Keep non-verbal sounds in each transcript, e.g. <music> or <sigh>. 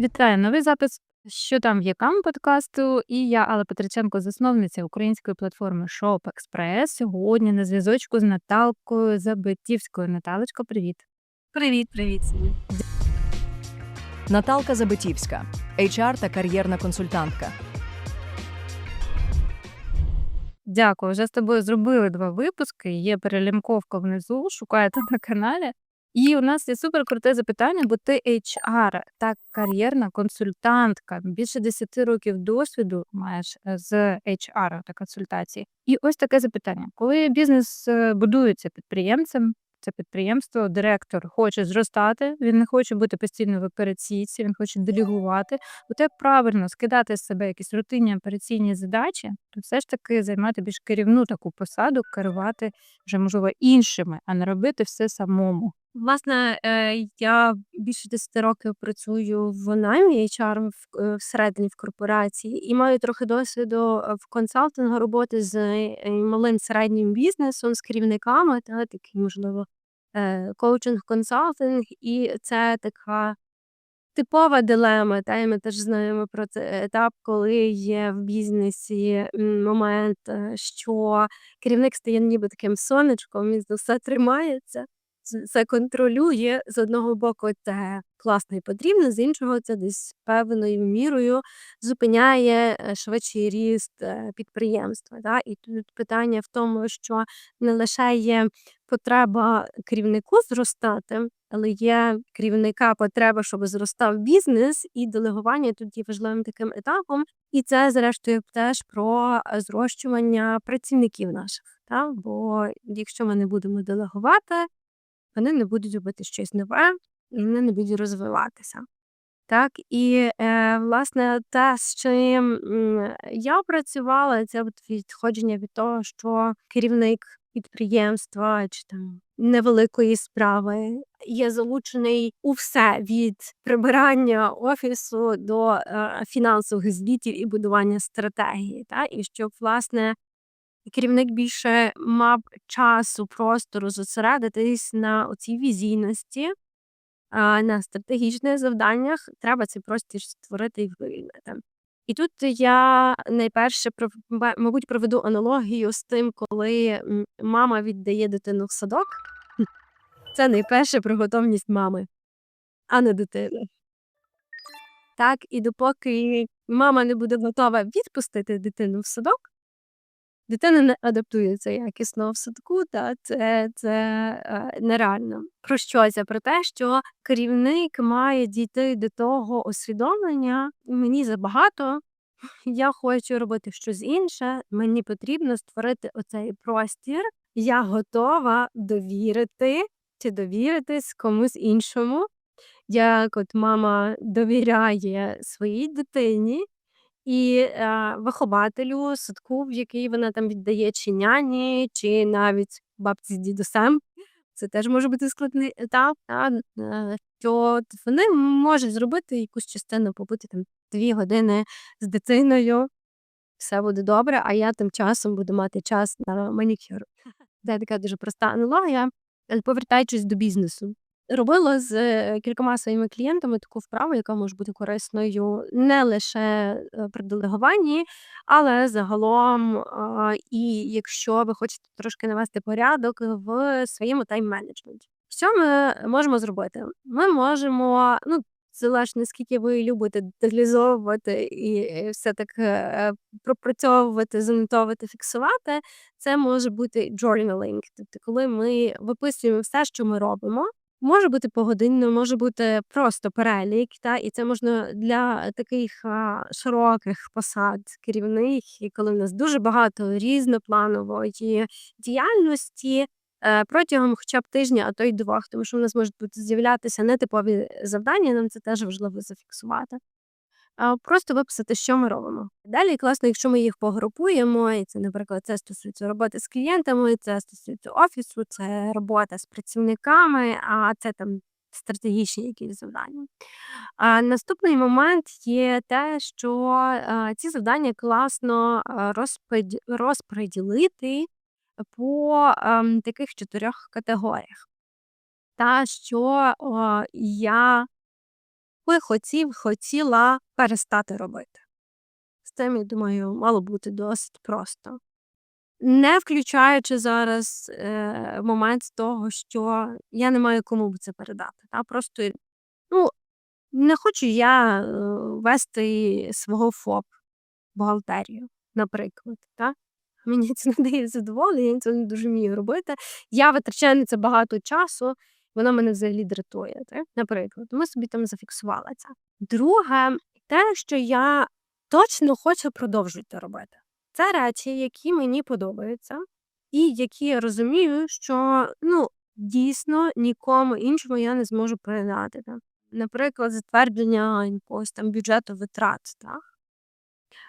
Вітаю! Новий запис «Що там в якам» подкасту. І я, Алла Петриченко, засновниця української платформи Shop Express. Сьогодні на зв'язочку з Наталкою Забитівською. Наталочко, привіт. Привіт, привіт. Наталка Забитівська, HR та кар'єрна консультантка. Дякую. Вже з тобою зробили два випуски. Є перелімковка внизу, шукаєте на каналі. І у нас є супер круте запитання, бо ти HR та кар'єрна консультантка. Більше 10 років досвіду маєш з HR та консультації. І ось таке запитання: коли бізнес е, будується підприємцем, це підприємство, директор хоче зростати, він не хоче бути постійно в операційці, він хоче делегувати. От як правильно скидати з себе якісь рутинні операційні задачі, то все ж таки займати більш керівну таку посаду, керувати вже можливо іншими, а не робити все самому. Власне, е, я більше 10 років працюю в наймі HR в, е, всередині в корпорації і маю трохи досвіду е, в консалтингу роботи з е, малим середнім бізнесом, з керівниками, та такий, можливо, е, коучинг, консалтинг, і це така типова дилема. Та і ми теж знаємо про цей етап, коли є в бізнесі момент, що керівник стає ніби таким сонечком, він за все тримається це контролює з одного боку, це класно і потрібно, з іншого, це десь певною мірою зупиняє е, швидший ріст е, підприємства. Да? І тут питання в тому, що не лише є потреба керівнику зростати, але є керівника потреба, щоб зростав бізнес, і делегування тут є важливим таким етапом. І це, зрештою, теж про е, зрощування працівників наших. Та? Бо якщо ми не будемо делегувати, вони не будуть робити щось нове, вони не будуть розвиватися. Так, і е, власне те, з чим я працювала, це відходження від того, що керівник підприємства чи там невеликої справи є залучений у все від прибирання офісу до е, фінансових звітів і будування стратегії. Та? І щоб власне керівник більше мав часу, простору зосередитись на цій візійності, на стратегічних завданнях. Треба цей простір створити і вивільнити. І тут я найперше мабуть проведу аналогію з тим, коли мама віддає дитину в садок. Це найперше про готовність мами, а не дитини. Так, і допоки мама не буде готова відпустити дитину в садок, дитина не адаптується якісно в садку, та це, це е, нереально. Про що це? Про те, що керівник має дійти до того усвідомлення, мені забагато, я хочу робити щось інше, мені потрібно створити оцей простір, я готова довірити чи довіритись комусь іншому. Як от мама довіряє своїй дитині, і е, вихователю садку, в який вона там віддає чи няні, чи навіть бабці з дідусем. Це теж може бути складний етап, та, е, що вони можуть зробити якусь частину, побути там дві години з дитиною, все буде добре, а я тим часом буду мати час на манікюр. Це така дуже проста аналогія, повертаючись до бізнесу. Робила з е, кількома своїми клієнтами таку вправу, яка може бути корисною не лише е, при делегуванні, але загалом. І якщо ви хочете трошки навести порядок в своєму тайм-менеджменті. Що ми можемо зробити? Ми можемо, ну, залежно наскільки ви любите деталізовувати і е, все так пропрацьовувати, занотовувати, фіксувати. Це може бути journaling, тобто коли ми виписуємо все, що ми робимо. Може бути погодинно, може бути просто перелік, та і це можна для таких а, широких посад керівних, і коли в нас дуже багато різнопланової діяльності е, протягом хоча б тижня, а то й двох, тому що в нас можуть бути з'являтися нетипові завдання, нам це теж важливо зафіксувати. А просто виписати, що ми робимо. Далі класно, якщо ми їх погрупуємо, і це, наприклад, це стосується роботи з клієнтами, це стосується офісу, це робота з працівниками, а це там стратегічні якісь завдання. А наступний момент є те, що а, ці завдання класно а, розподілити по ем, таких чотирьох категоріях. Та що о, я би хотів, хотіла перестати робити. З цим, я думаю, мало бути досить просто. Не включаючи зараз е, момент того, що я не маю кому б це передати. Та? Просто ну, не хочу я е, вести свого ФОП бухгалтерію, наприклад. Та? Мені це не дає задоволення, я це не дуже вмію робити. Я витрачаю на це багато часу, воно мене взагалі дратує. Так? Наприклад, ми собі там зафіксували це. Друге, те, що я точно хочу продовжувати робити. Це речі, які мені подобаються, і які я розумію, що ну, дійсно нікому іншому я не зможу передати. Так? Наприклад, затвердження якогось там бюджету витрат, так?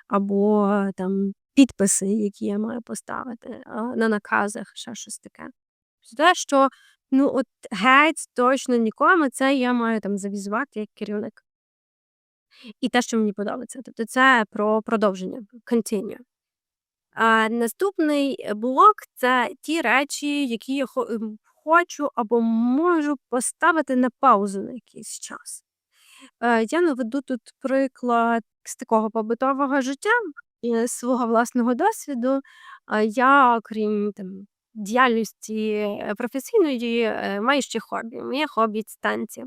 або там підписи, які я маю поставити на наказах, ще щось таке. Те, що ну от геть точно нікому це я маю там завізувати як керівник. І те, що мені подобається. Тобто це про продовження, continue. А наступний блок це ті речі, які я ем, хочу або можу поставити на паузу на якийсь час. Е, Я наведу тут приклад з такого побутового життя, е, свого власного досвіду. Е, Я, окрім там, діяльності е, професійної, е, маю ще хобі. Моє хобі це танці.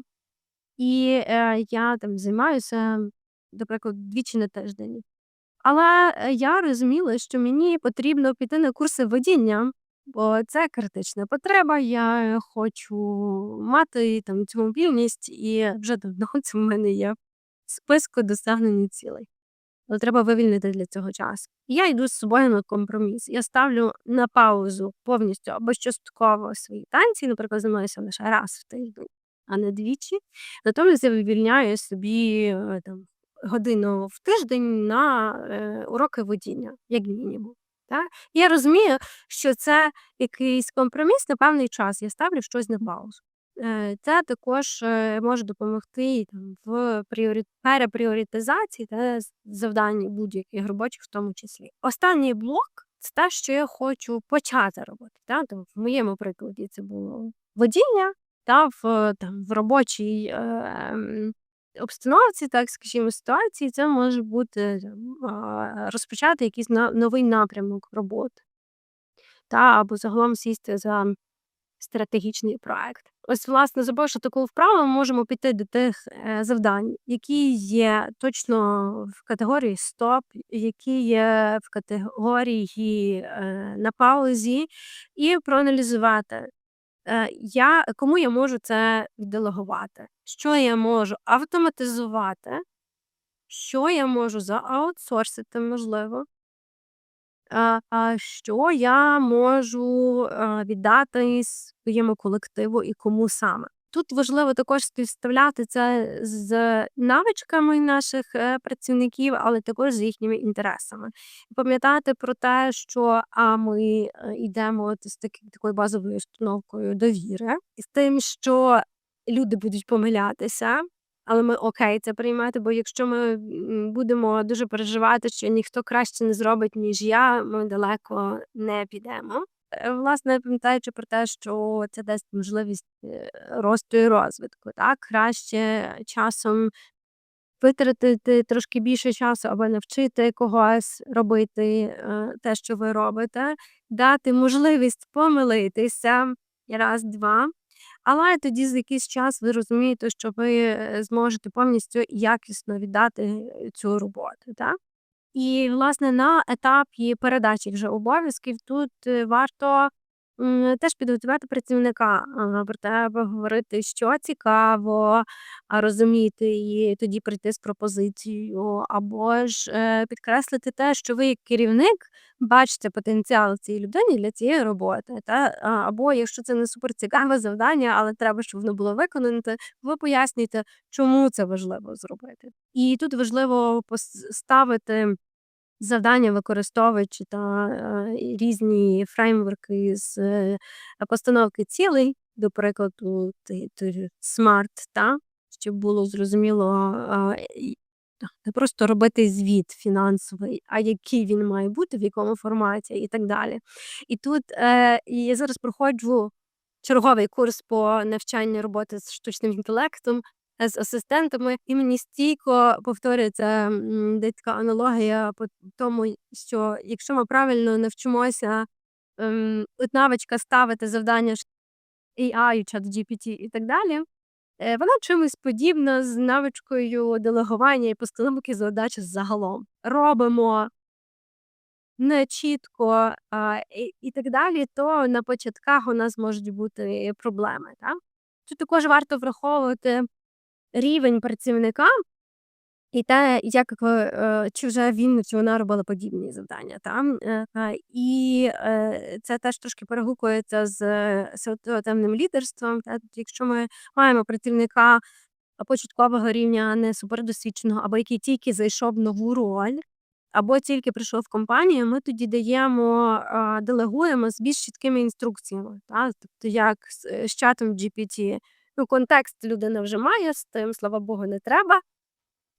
І е, я там займаюся, наприклад, двічі на тиждень. Але е, я розуміла, що мені потрібно піти на курси водіння, бо це критична потреба. Я хочу мати там цю мобільність, і вже давно це в мене є в списку досягнення цілей. Але треба вивільнити для цього час. Я йду з собою на компроміс. Я ставлю на паузу повністю або частково свої танці, наприклад, займаюся лише раз в тиждень, а не двічі. Натомість я вивільняю собі е, там годину в тиждень на е, уроки водіння, як мінімум. Так? Я розумію, що це якийсь компроміс на певний час. Я ставлю щось на паузу. Е, Це також е, може допомогти там, в пріорі... перепріоритизації та завдань будь-яких робочих, в тому числі. Останній блок це те, що я хочу почати робити. Та? Там, в моєму прикладі це було водіння, та в, там, в робочій е, ем, обстановці, так скажімо, ситуації, це може бути там, розпочати якийсь на- новий напрямок роботи. Та, або загалом сісти за стратегічний проект. Ось, власне, забувши таку вправу, ми можемо піти до тих е, завдань, які є точно в категорії стоп, які є в категорії е, на паузі, і проаналізувати, е, я, кому я можу це делегувати, що я можу автоматизувати, що я можу зааутсорсити, можливо. А що я можу віддати своєму колективу і кому саме. Тут важливо також співставляти це з навичками наших е, працівників, але також з їхніми інтересами. Пам'ятати про те, що а ми е, йдемо з таки- такою базовою установкою довіри, з тим, що люди будуть помилятися, але ми окей це приймати, бо якщо ми будемо дуже переживати, що ніхто краще не зробить, ніж я, ми далеко не підемо. Е, Власне, пам'ятаючи про те, що це дасть можливість е, росту і розвитку, так краще часом витратити трошки більше часу, аби навчити когось робити е, те, що ви робите, дати можливість помилитися раз, два. Але тоді за якийсь час ви розумієте, що ви е, зможете повністю якісно віддати цю роботу. Так? І, власне, на етапі передачі вже обов'язків тут е, варто теж підготувати працівника, про те, говорити, що цікаво, а розуміти і тоді прийти з пропозицією, або ж е, підкреслити те, що ви як керівник бачите потенціал цій людині для цієї роботи. Та? Або якщо це не суперцікаве завдання, але треба, щоб воно було виконане, ви пояснюєте, чому це важливо зробити. І тут важливо поставити завдання, використовуючи та е, різні фреймворки з е, постановки цілей, до прикладу, SMART, щоб було зрозуміло не просто робити звіт фінансовий, а який він має бути, в якому форматі і так далі. І тут е, я зараз проходжу черговий курс по навчанню роботи з штучним інтелектом. З асистентами, і мені стійко повторюється десь така аналогія по тому, що якщо ми правильно навчимося ем, навичка ставити завдання AI, чат GPT і так далі, е, вона чимось подібна з навичкою делегування і постановки задач загалом. Робимо не чітко а, і, і так далі, то на початках у нас можуть бути проблеми. Так? Тут також варто враховувати рівень працівника і те, як е, чи вже він чи вона робила подібні завдання. Та? Е, І е, це теж трошки перегукується з ситуативним лідерством. Та? Тобто, Якщо ми маємо працівника початкового рівня, а не супердосвідченого, або який тільки зайшов нову роль, або тільки прийшов в компанію, ми тоді даємо, делегуємо з більш чіткими інструкціями. Та? Тобто, як з чатом GPT. Ну, контекст людина вже має, з тим, слава Богу, не треба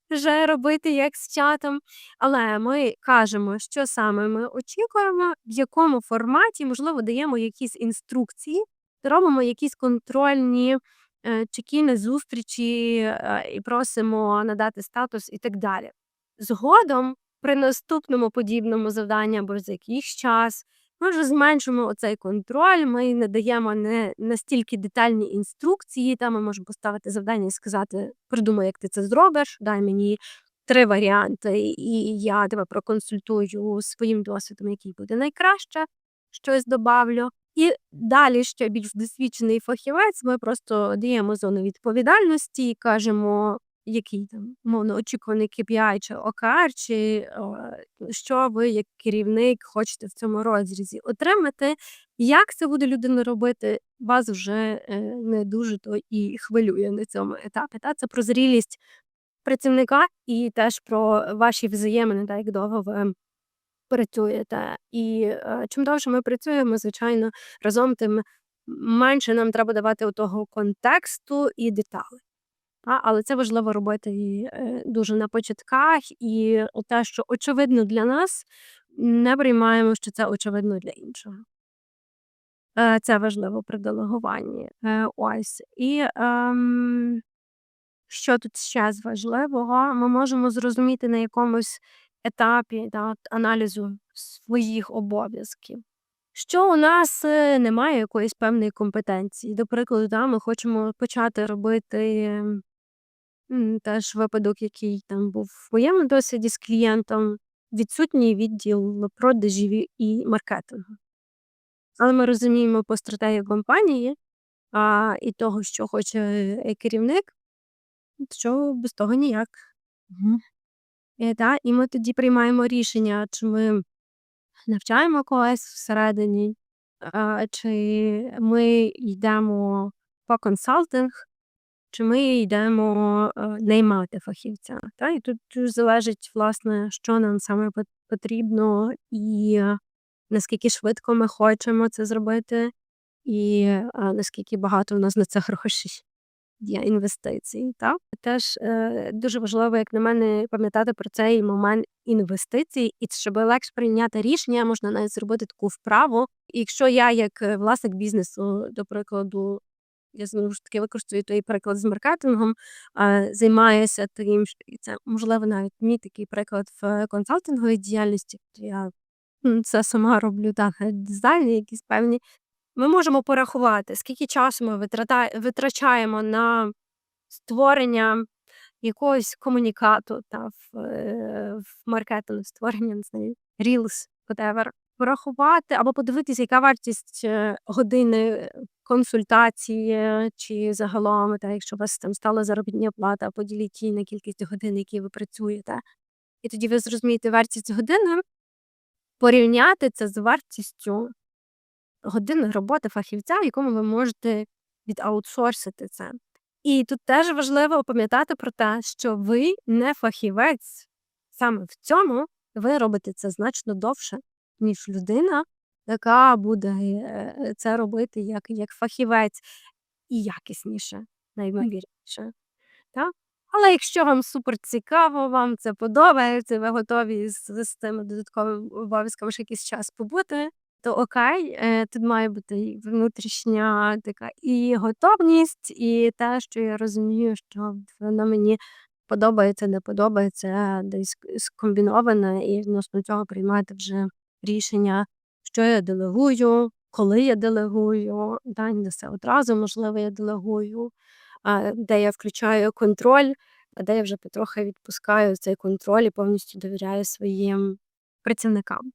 вже робити як з чатом. Але ми кажемо, що саме ми очікуємо, в якому форматі, можливо, даємо якісь інструкції, робимо якісь контрольні е, чекіни, зустрічі е, і просимо надати статус і так далі. Згодом, при наступному подібному завданні або за якийсь час, ми вже зменшимо оцей контроль, ми не даємо не настільки детальні інструкції, там ми можемо поставити завдання і сказати: придумай, як ти це зробиш, дай мені три варіанти, і я тебе проконсультую своїм досвідом, який буде найкраще, щось добавлю. І далі ще більш досвідчений фахівець, ми просто даємо зону відповідальності і кажемо, який там умовно очікуваний KPI чи OKR, чи е, що ви як керівник хочете в цьому розрізі отримати. Як це буде людина робити, вас вже е, не дуже то і хвилює на цьому етапі. Та? Це про зрілість працівника і теж про ваші взаємини, та, як довго ви працюєте. І е, чим довше ми працюємо, звичайно, разом тим менше нам треба давати того контексту і деталей. Та? Але це важливо робити е, дуже на початках, і те, що очевидно для нас, не приймаємо, що це очевидно для іншого. Е, Це важливо при делегуванні. Е, Ось. І ем, що тут ще з важливого, ми можемо зрозуміти на якомусь етапі да, аналізу своїх обов'язків. Що у нас немає якоїсь певної компетенції. До прикладу, да, ми хочемо почати робити м, теж випадок, який там був в моєму досвіді з клієнтом, відсутній відділ продажів і маркетингу. Але ми розуміємо по стратегії компанії а, і того, що хоче е, керівник, що без того ніяк. І, та, і ми тоді приймаємо рішення, чи ми навчаємо когось всередині, а, чи ми йдемо по консалтинг, чи ми йдемо а, наймати фахівця. Та? І тут залежить, власне, що нам саме пот- потрібно, і наскільки швидко ми хочемо це зробити, і а, наскільки багато в нас на це грошей є інвестицій. Так? Теж е, дуже важливо, як на мене, пам'ятати про цей момент інвестицій, і щоб легше прийняти рішення, можна навіть зробити таку вправу. І якщо я, як е, власник бізнесу, до прикладу, я знову ж таки використовую той приклад з маркетингом, е, займаюся тим, і це можливо навіть мій такий приклад в консалтинговій діяльності. то Я це сама роблю так, е, <laughs> дизайни якісь певні. Ми можемо порахувати, скільки часу ми витрачаємо на створення якогось комунікату та в, е, в маркетингу, створення, не знаю, Reels, whatever. Порахувати або подивитися, яка вартість е, години консультації е, чи загалом, та якщо у вас там стала заробітна плата, поділіть її на кількість годин, які ви працюєте. І тоді ви зрозумієте вартість години, порівняти це з вартістю години роботи фахівця, в якому ви можете відаутсорсити це. І тут теж важливо пам'ятати про те, що ви не фахівець. Саме в цьому ви робите це значно довше, ніж людина, яка буде е, це робити як, як фахівець і якісніше, наймовірніше. Так? Але якщо вам супер цікаво, вам це подобається, ви готові з, з цими додатковими обов'язками ще якийсь час побути, то окей, е, тут має бути внутрішня така і готовність, і те, що я розумію, що воно мені подобається, не подобається, десь скомбіноване, і відносно цього приймати вже рішення, що я делегую, коли я делегую, да, не все одразу, можливо, я делегую, де я включаю контроль, а де я вже потрохи відпускаю цей контроль і повністю довіряю своїм працівникам.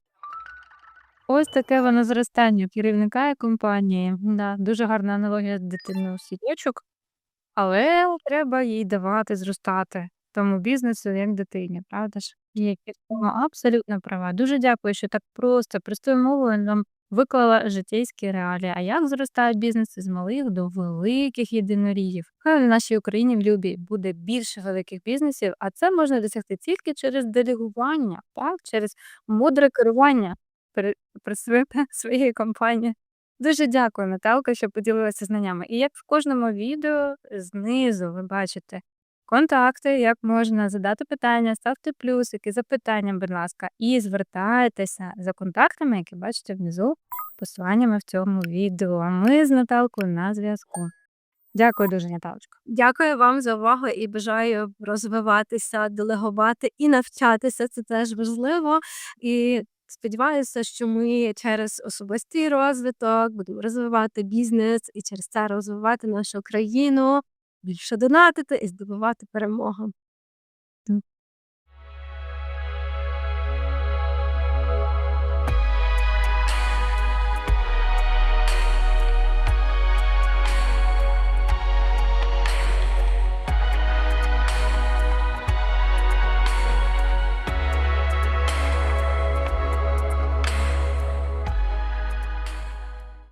Ось таке воно зростання керівника і компанії. Да, дуже гарна аналогія з дитиною сіточок, але треба їй давати зростати тому бізнесу, як дитині, правда ж? Кірстина абсолютно права. Дуже дякую, що так просто, простою мовою нам виклала життєйські реалії. А як зростають бізнеси з малих до великих єдинорігів? Хай в нашій Україні в любі буде більше великих бізнесів, а це можна досягти тільки через делегування, так? через мудре керування пере- працюєте <laughs> своєю компанією. Дуже дякую, Наталка, що поділилася знаннями. І як в кожному відео, знизу ви бачите контакти, як можна задати питання, ставте плюсики, запитання, будь ласка, і звертайтеся за контактами, які бачите внизу, посиланнями в цьому відео. А ми з Наталкою на зв'язку. Дякую дуже, Наталочка. Дякую вам за увагу і бажаю розвиватися, делегувати і навчатися. Це теж важливо. І сподіваюся, що ми через особистий розвиток будемо розвивати бізнес і через це розвивати нашу країну, більше донатити і здобувати перемогу.